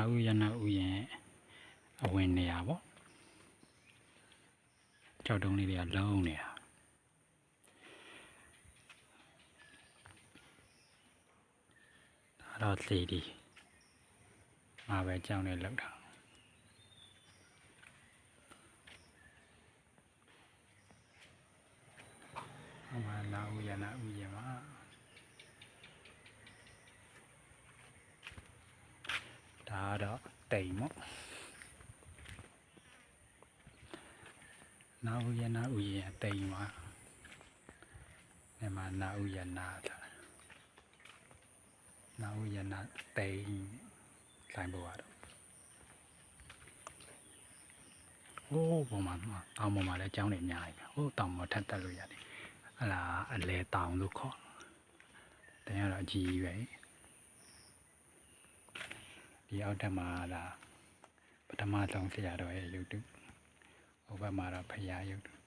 နာဥယနာဥယင်အဝင်နေရပေါ့ကြောက်တုံးလေးတွေကလုံးနေတာဒါတော့စီဒီမှာပဲကြောင်းနေလောက်တာအမနာဥယနာဥယင်မှာ ဒါတော့တိမ်ပေါ့နာဥယနာဥယင်အတိမ်မှာဒီမှာနာဥယနာလာနာဥယနာတိမ်ဆိုင်ပေါ်ကတော့ဟိုးပေါ်မှာတောင်ပေါ်မှာလည်းကျောင်းနေအများကြီးပဲဟိုးတောင်ပေါ်ထပ်တက်လို့ရတယ်ဟလာအလဲတောင်လို့ခေါ်တယ်တရားတော့အကြီးကြီးပဲ ဒီအောက်ထပ်မှာလာပထမဆုံးဆရာတော်ရဲ့ YouTube ဟိုဘက်မှာတော့ဖရာရုပ်